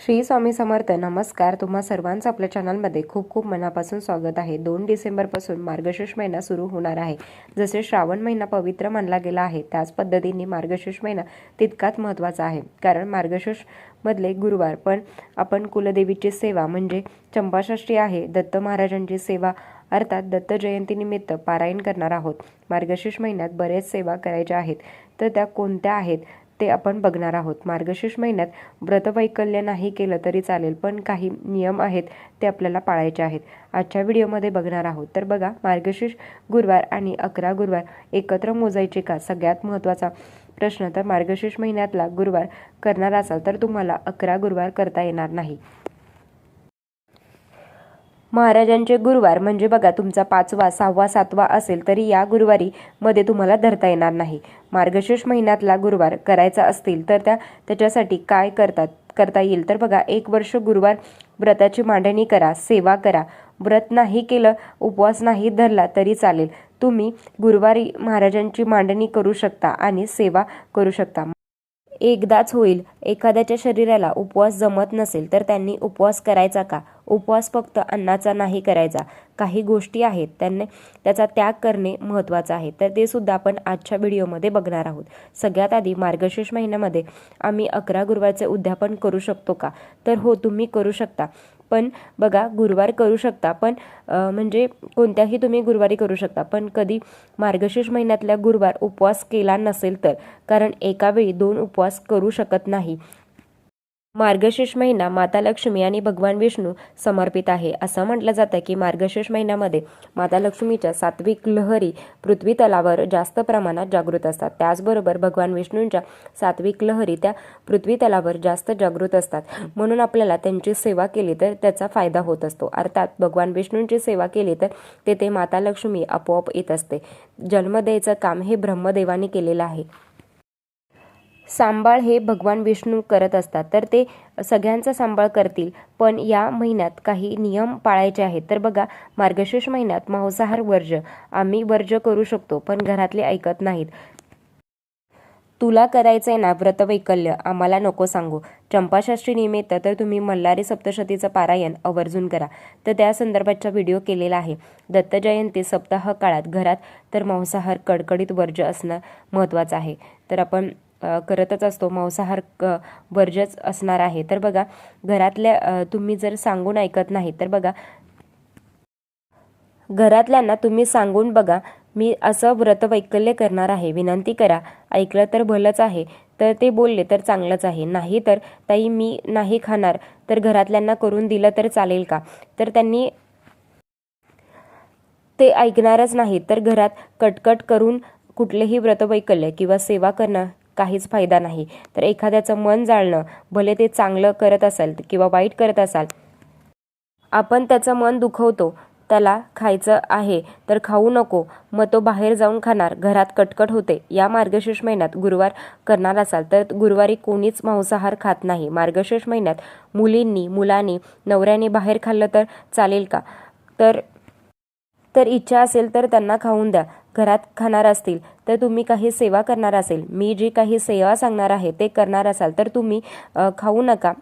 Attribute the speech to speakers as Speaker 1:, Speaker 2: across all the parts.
Speaker 1: श्री स्वामी समर्थ नमस्कार. तुम्हा सर्वांचं आपल्या चॅनलमध्ये खूप खूप मनापासून स्वागत आहे. दोन डिसेंबरपासून मार्गशीर्ष महिना सुरू होणार आहे. जसे श्रावण महिना पवित्र मानला गेला आहे त्याच पद्धतीने मार्गशीर्ष महिना तितकाच महत्त्वाचा आहे. कारण मार्गशीर्ष मधले गुरुवार पण आपण कुलदेवीची सेवा म्हणजे चंपाषष्ठी आहे. दत्त महाराजांची सेवा अर्थात दत्त जयंतीनिमित्त पारायण करणार आहोत. मार्गशीर्ष महिन्यात बरेच सेवा करायच्या आहेत. तर त्या कोणत्या आहेत? ते आपण बघणार आहोत. मार्गशीर्ष महिन्यात व्रतवैकल्य नाही केलं तरी चालेल पण काही नियम आहेत ते आपल्याला पाळायचे आहेत. आजच्या व्हिडिओमध्ये बघणार आहोत. तर बघा मार्गशीर्ष गुरुवार आणि अकरा गुरुवार एकत्र मोजायचे का? सगळ्यात महत्त्वाचा प्रश्न. तर मार्गशीर्ष महिन्यातला गुरुवार करणार असाल तर तुम्हाला अकरा गुरुवार करता येणार नाही. महाराजांचे गुरुवार म्हणजे बघा तुमचा पाचवा सहावा सातवा असेल तरी या गुरुवारी मध्ये तुम्हाला धरता येणार नाही. मार्गशीर्ष महिन्यातला गुरुवार करायचा असतील तर त्या त्याच्यासाठी काय करतात करता येईल? तर बघा एक वर्ष गुरुवार व्रताची मांडणी करा सेवा करा. व्रत नाही केलं उपवास नाही धरला तरी चालेल. तुम्ही गुरुवारी महाराजांची मांडणी करू शकता आणि सेवा करू शकता. एकदाच होईल. एखाद्याच्या शरीराला उपवास जमत नसेल तर त्यांनी उपवास करायचा का? उपवास फक्त अन्नाचा नाही करायचा. काही गोष्टी आहेत त्यांनी त्याचा त्याग करणे महत्त्वाचं आहे. तर ते सुद्धा आपण आजच्या व्हिडिओमध्ये बघणार आहोत. सगळ्यात आधी मार्गशीर्ष महिन्यामध्ये आम्ही अकरा गुरुवारचे उद्यापन करू शकतो का? तर हो तुम्ही करू शकता. पण बघा गुरुवार करू शकता पण म्हणजे कोणत्याही तुम्ही गुरुवारी करू शकता. पण कधी मार्गशीर्ष महिन्यातल्या गुरुवार उपवास केला नसेल तर कारण एका वेळी दोन उपवास करू शकत नाही. मार्गशीर्ष महिना माता लक्ष्मी आणि भगवान विष्णू समर्पित आहे. असं म्हटलं जातं की मार्गशीर्ष महिन्यामध्ये माता लक्ष्मीच्या सात्विक लहरी पृथ्वी तलावर जास्त प्रमाणात जागृत असतात. त्याचबरोबर भगवान विष्णूंच्या सात्विक लहरी त्या पृथ्वी तलावर जास्त जागृत असतात. म्हणून आपल्याला त्यांची सेवा केली तर त्याचा फायदा होत असतो. अर्थात भगवान विष्णूंची सेवा केली तर तेथे माता लक्ष्मी आपोआप येत असते. जन्म द्यायचं काम हे ब्रह्मदेवाने केलेलं आहे. सांभाळ हे भगवान विष्णू करत असतात. तर ते सगळ्यांचा सांभाळ करतील. पण या महिन्यात काही नियम पाळायचे आहेत. तर बघा मार्गशीर्ष महिन्यात मांसाहार वर्ज. आम्ही वर्ज करू शकतो पण घरातले ऐकत नाहीत. तुला करायचंय ना व्रतवैकल्य? आम्हाला नको सांगू. चंपाषष्ठी निमित्त तर तुम्ही मल्हारी सप्तशतीचं पारायण आवर्जून करा. तर त्या संदर्भातचा व्हिडिओ केलेला आहे. दत्त जयंती सप्ताह काळात घरात तर मांसाहार कडकडीत वर्ज असणं महत्त्वाचं आहे. तर आपण करतच असतो. मांसाहार क वर्जच असणार आहे. तर बघा घरातल्या तुम्ही जर सांगून ऐकत नाही तर बघा घरातल्यांना तुम्ही सांगून बघा मी असं व्रतवैकल्य करणार आहे. विनंती करा. ऐकलं तर भलंच आहे. तर ते बोलले तर चांगलंच आहे. नाही तर ताई मी नाही खाणार. तर घरातल्यांना करून दिलं तर चालेल का? तर त्यांनी ते ऐकणारच नाही तर घरात कटकट करून कुठलेही व्रतवैकल्य किंवा सेवा करणं काहीच फायदा नाही. तर एखाद्याचं मन जाळणं भले ते चांगलं करत असाल किंवा वाईट करत असाल आपण त्याचं मन दुखवतो त्याला खायचं आहे तर खाऊ नको मग तो बाहेर जाऊन खाणार घरात कटकट होते या मार्गशीर्ष महिन्यात गुरुवार करणार असाल तर गुरुवारी कोणीच मांसाहार खात नाही. मार्गशीर्ष महिन्यात मुलींनी मुलांनी नवऱ्याने बाहेर खाल्लं तर चालेल का? तर तर इच्छा असेल तर त्यांना खाऊन द्या. घरात खाणार असतील तर तुम्ही काही सेवा करणार असेल. मी जी काही सेवा सांगणार आहे ते करणार असाल तर तुम्ही खाऊ नका.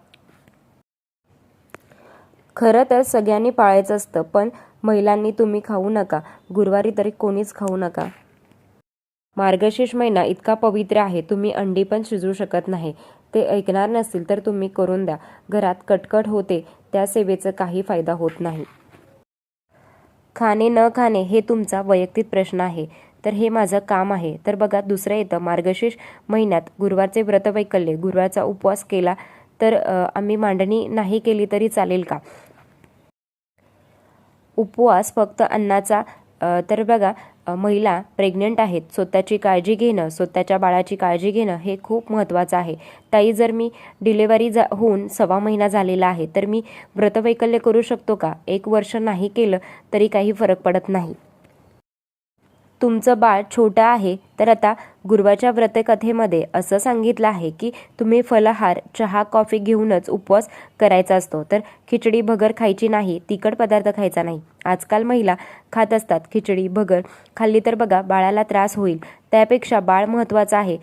Speaker 1: खरं तर सगळ्यांनी पाळायचं असतं पण महिलांनी तुम्ही खाऊ नका. गुरुवारी तरी कोणीच खाऊ नका. मार्गशीर्ष महिना इतका पवित्र आहे तुम्ही अंडी पण शिजवू शकत नाही. ते ऐकणार नसतील तर तुम्ही करून द्या. घरात कटकट होते त्या सेवेचा काही फायदा होत नाही. खाणे न खाणे हे तुमचा वैयक्तिक प्रश्न आहे. तर हे माझं काम आहे. तर बघा दुसरं येतं मार्गशीर्ष महिन्यात गुरुवारचे व्रत वैकल्य गुरुवारचा उपवास केला तर आम्ही मांडणी नाही केली तरी चालेल का? उपवास फक्त अन्नाचा तर बघा महिला प्रेग्नंट आहेत. स्वतःची काळजी घेणं स्वतःच्या बाळाची काळजी घेणं हे खूप महत्त्वाचं आहे. ताई जर मी डिलेवरी जा होऊन सव्वा महिना झालेला आहे तर मी व्रतवैकल्य करू शकतो का? एक वर्ष नाही केलं तरी काही फरक पडत नाही. तुमचं बाळ छोटं आहे तर आता गुरुवाच्या व्रतकथेमध्ये असं सांगितलं आहे की तुम्ही फलहार चहा कॉफी घेऊनच उपवास करायचा असतो. तर खिचडी भगर खायची नाही तिखट पदार्थ खायचा नाही. आजकाल महिला खात असतात. खिचडी भगर खाल्ली तर बघा बाळाला त्रास होईल. त्यापेक्षा बाळ महत्त्वाचं आहे.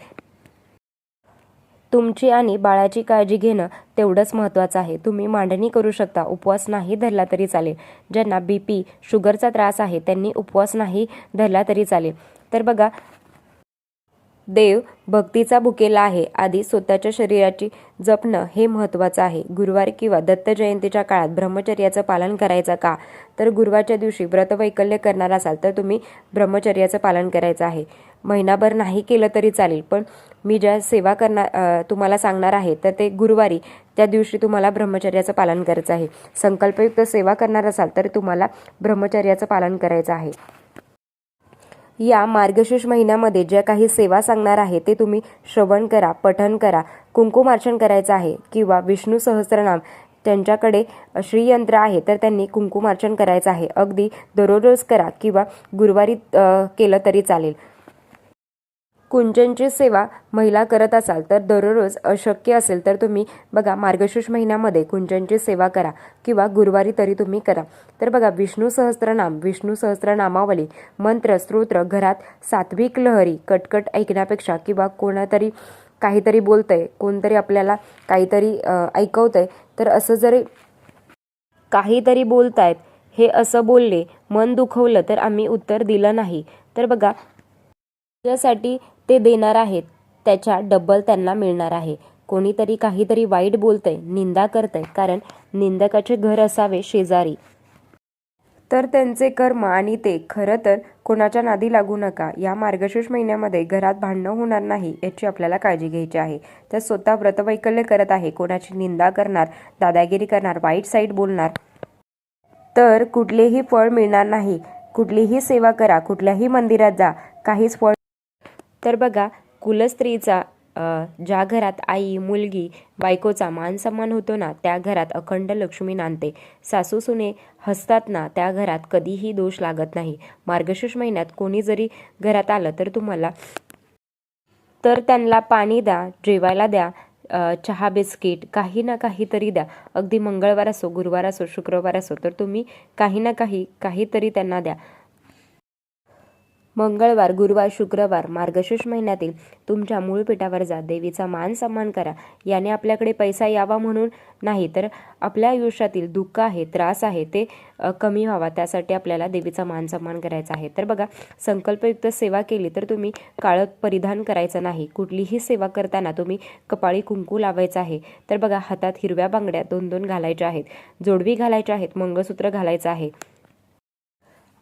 Speaker 1: तुमची आणि बाळाची काळजी घेणं तेवढंच महत्त्वाचं आहे. तुम्ही मांडणी करू शकता. उपवास नाही धरला तरी चालेल. ज्यांना बी पी शुगरचा त्रास आहे त्यांनी उपवास नाही धरला तरी चालेल. तर बघा देव भक्तीचा भुकेला आहे. आधी स्वतःच्या शरीराची जपणं हे महत्त्वाचं आहे. गुरुवार किंवा दत्त जयंतीच्या काळात ब्रह्मचर्याचं पालन करायचं का? तर गुरुवारच्या दिवशी व्रतवैकल्य करणार असाल तर तुम्ही ब्रह्मचर्याचं पालन करायचं आहे. महिनाभर नाही केलं तरी चालेल पण मी ज्या सेवा करणार तुम्हाला सांगणार आहे तर ते गुरुवारी त्या दिवशी तुम्हाला ब्रह्मचर्याचं पालन करायचं आहे. संकल्पयुक्त सेवा करणार असाल तर तुम्हाला ब्रह्मचर्याचं पालन करायचं आहे. या मार्गशीर्ष महिन्यामध्ये ज्या काही सेवा सांगणार आहे ते तुम्ही श्रवण करा पठन करा कुंकुमार्चन करायचं आहे किंवा विष्णू सहस्रनाम त्यांच्याकडे श्रीयंत्र आहे तर त्यांनी कुंकुमार्चन करायचं आहे. अगदी दररोज करा किंवा गुरुवारी केलं तरी चालेल. कुंजनची सेवा महिला करत असाल तर दररोज अशक्य असेल तर तुम्ही बघा मार्गशीर्ष महिन्यामध्ये कुंजनची सेवा करा किंवा गुरुवारी तरी तुम्ही करा. तर बघा विष्णू सहस्त्रनाम विष्णू सहस्त्रनामावली मंत्र स्तोत्र घरात सात्विक लहरी कटकट ऐकण्यापेक्षा किंवा कोणातरी काहीतरी बोलतंय कोणतरी आपल्याला काहीतरी ऐकवतंय तर असं जरी काहीतरी बोलतायत हे असं बोलले मन दुखवलं तर आम्ही उत्तर दिलं नाही. तर बघा ज्यासाठी ते देणार आहेत. त्याच्या डबल त्यांना मिळणार आहे. कोणीतरी काहीतरी वाईट बोलतंय निंदा करतंय कारण निंदकाचे घर असावे शेजारी. तर त्यांचे कर्म आणि ते खरं तर कोणाच्या नादी लागू नका. या मार्गशीर्ष महिन्यामध्ये घरात भांडणं होणार नाही याची आपल्याला काळजी घ्यायची आहे. तर स्वतः व्रतवैकल्य करत आहे. कोणाची निंदा करणार दादागिरी करणार वाईट साईट बोलणार. तर कुठलेही फळ मिळणार नाही. कुठलीही सेवा करा कुठल्याही मंदिरात जा. काहीच फळ तर बघा कुलस्त्रीचा ज्या घरात आई मुलगी बायकोचा मान सन्मान होतो ना त्या घरात अखंड लक्ष्मी नांदते. सासू सुने हसतात ना त्या घरात कधीही दोष लागत नाही. मार्गशीर्ष महिन्यात कोणी जरी घरात आलं तर तुम्हाला तर त्यांना पाणी द्या जेवायला द्या चहा बिस्किट काही ना काहीतरी द्या. अगदी मंगळवार असो गुरुवार असो शुक्रवार असो तर तुम्ही काही ना काही काहीतरी त्यांना द्या. मंगळवार गुरुवार शुक्रवार मार्गशीर्ष महिन्यातील तुमच्या मूळ पीठावर जा. देवीचा मान सन्मान करा. याने आपल्याकडे पैसा यावा म्हणून नाही तर आपल्या आयुष्यातील दुःख आहे त्रास आहे ते कमी व्हावा. त्यासाठी आपल्याला देवीचा मान सन्मान करायचा आहे. तर बघा संकल्पयुक्त सेवा केली तर तुम्ही काळं परिधान करायचं नाही. कुठलीही सेवा करताना तुम्ही कपाळी कुंकू लावायचं आहे. तर बघा हातात हिरव्या बांगड्या दोन दोन घालायच्या आहेत. जोडवी घालायच्या आहेत. मंगळसूत्र घालायचं आहे.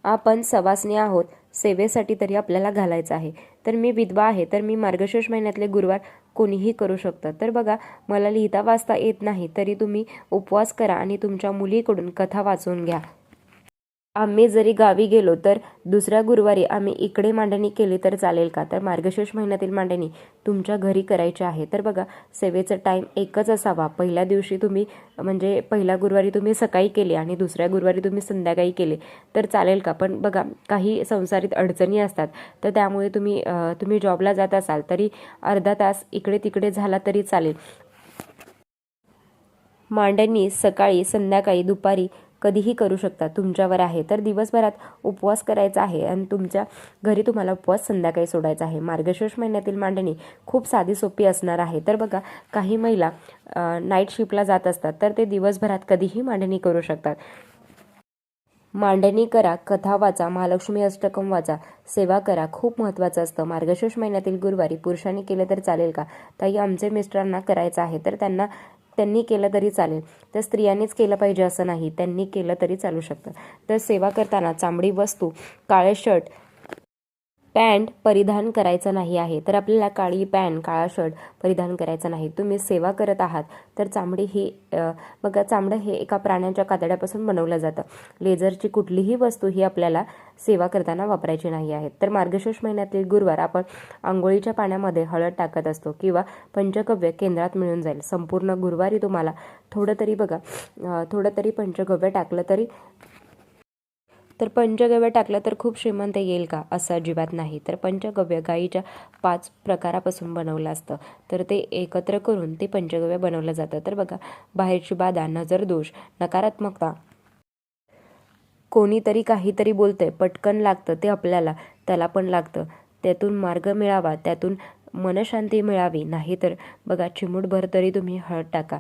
Speaker 1: आपण सवासनी आहोत. सेवेसाठी तरी आपल्याला घालायचं आहे. तर मी विधवा आहे तर मी मार्गशीर्ष महिन्यातले गुरुवार कोणीही करू शकतं. तर बघा मला लिहिता वाचता येत नाही तरी तुम्ही उपवास करा आणि तुमच्या मुलीकडून कथा वाचून घ्या. आम्ही जरी गावी गेलो तर दुसऱ्या गुरुवारी आम्ही इकडे मांडणी केली तर चालेल का? तर मार्गशीर्ष महिन्यातील मांडणी तुमच्या घरी करायची आहे. तर बघा सेवेचं टाईम एकच असावा. पहिल्या दिवशी तुम्ही म्हणजे पहिल्या गुरुवारी तुम्ही सकाळी केले आणि दुसऱ्या गुरुवारी तुम्ही संध्याकाळी केले. तर चालेल का? पण बघा काही संसारित अडचणी असतात. तर त्यामुळे तुम्ही तुम्ही जॉबला जात असाल तरी अर्धा तास इकडे तिकडे झाला तरी चालेल. मांडणी सकाळी संध्याकाळी दुपारी कधीही करू शकता. तुमच्यावर आहे. तर दिवसभरात उपवास करायचा आहे आणि तुमच्या घरी तुम्हाला उपवास संध्याकाळी सोडायचा आहे. मार्गशीर्ष महिन्यातील मांडणी खूप साधी सोपी असणार आहे. तर बघा काही महिला नाईट शिफ्टला जात असतात. तर ते दिवसभरात कधीही मांडणी करू शकतात. मांडणी करा कथा वाचा महालक्ष्मी अष्टकम वाचा सेवा करा. खूप महत्त्वाचं असतं. मार्गशीर्ष महिन्यातील गुरुवारी पुरुषांनी केलं तर चालेल का? ताई आमचे मिस्टरांना करायचं आहे. तर त्यांना त्यांनी केलं तरी चालेल. तर स्त्रियांनीच केलं पाहिजे असं नाही. त्यांनी केलं तरी चालू शकतं. तर सेवा करताना चांबडी वस्तू काळे शर्ट पॅन्ट परिधान करायचं नाही आहे. तर आपल्याला काळी पॅन्ट काळा शर्ट परिधान करायचा नाही. तुम्ही सेवा करत आहात. तर चामडी ही बघा चामडं हे एका प्राण्याच्या कातड्यापासून बनवलं जातं. लेझरची कुठलीही वस्तू ही आपल्याला सेवा करताना वापरायची नाही आहे. तर मार्गशीर्ष महिन्यातील गुरुवार आपण आंघोळीच्या पाण्यामध्ये हळद टाकत असतो किंवा पंचगव्य केंद्रात मिळून जाईल. संपूर्ण गुरुवारी तुम्हाला थोडं तरी बघा थोडं तरी पंचगव्य टाकलं तरी तर पंचगव्य टाकलं तर खूप श्रीमंत येईल का? असं अजिबात नाही. तर पंचगव्य गाईच्या पाच प्रकारापासून बनवलं असतं. तर ते एकत्र करून ते पंचगव्य बनवलं जातं. तर बघा बाहेरची बाधा नजर दोष नकारात्मकता. कोणीतरी काहीतरी बोलतंय पटकन लागतं ते आपल्याला त्याला पण लागतं. त्यातून मार्ग मिळावा त्यातून मनशांती मिळावी. नाहीतर बघा चिमूटभर तरी तुम्ही हळद टाका.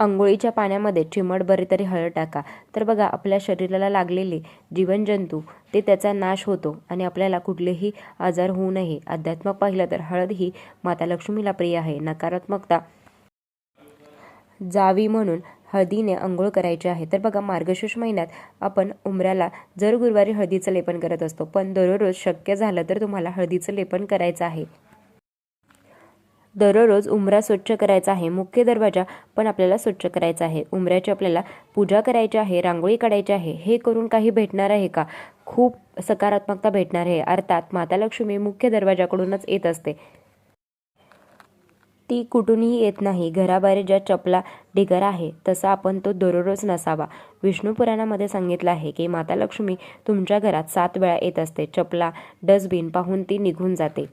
Speaker 1: आंघोळीच्या पाण्यामध्ये चिमटभर तरी हळद टाका. तर बघा आपल्या शरीराला लागलेले जीवनजंतू ते त्याचा नाश होतो आणि आपल्याला कुठलेही आजार होऊ नये. अध्यात्मक पाहिलं तर हळद ही माता लक्ष्मीला प्रिय आहे. नकारात्मकता जावी म्हणून हळदीने आंघोळ करायची आहे. तर बघा मार्गशीर्ष महिन्यात आपण उमऱ्याला जर गुरुवारी हळदीचं लेपन करत असतो पण दररोज शक्य झालं तर तुम्हाला हळदीचं लेपन करायचं आहे. दररोज उमरा स्वच्छ करायचा आहे मुख्य दरवाजा पण आपल्याला स्वच्छ करायचा आहे. उमऱ्याची आपल्याला पूजा करायची आहे रांगोळी काढायची आहे हे करून काही भेटणार आहे का? खूप सकारात्मकता भेटणार आहे. अर्थात माता लक्ष्मी मुख्य दरवाजाकडूनच येत असते. ती कुठूनही येत नाही. घराबाहेर ज्या चपला ढिगारा आहे तसा आपण तो दररोज नसावा. विष्णू पुराणामध्ये सांगितलं आहे की माता लक्ष्मी तुमच्या घरात सात वेळा येत असते. चपला डस्टबिन पाहून ती निघून जाते.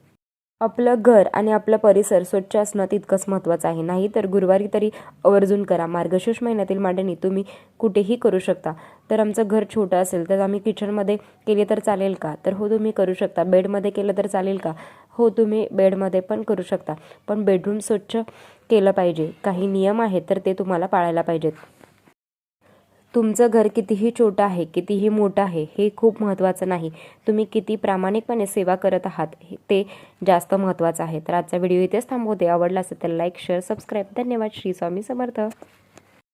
Speaker 1: आपलं घर आणि आपलं परिसर स्वच्छ असणं तितकंच महत्त्वाचं आहे. नाही तर गुरुवारी तरी आवर्जून करा. मार्गशीर्ष महिन्यातील मांडणी तुम्ही कुठेही करू शकता. तर आमचं घर छोटं असेल तर आम्ही किचनमध्ये केले तर चालेल का? तर हो तुम्ही करू शकता. बेडमध्ये केलं तर चालेल का? हो तुम्ही बेडमध्ये पण करू शकता. पण बेडरूम स्वच्छ केलं पाहिजे. काही नियम आहेत तर ते तुम्हाला पाळायला पाहिजेत. तुमचं घर कितीही छोटं आहे कितीही मोठं आहे हे खूप महत्त्वाचं नाही. तुम्ही किती प्रामाणिकपणे सेवा करत आहात हे ते जास्त महत्त्वाचं आहे. तर आजचा व्हिडिओ इथेच थांबवते. आवडला असेल तर लाईक शेअर सबस्क्राईब. धन्यवाद. श्री स्वामी समर्थ.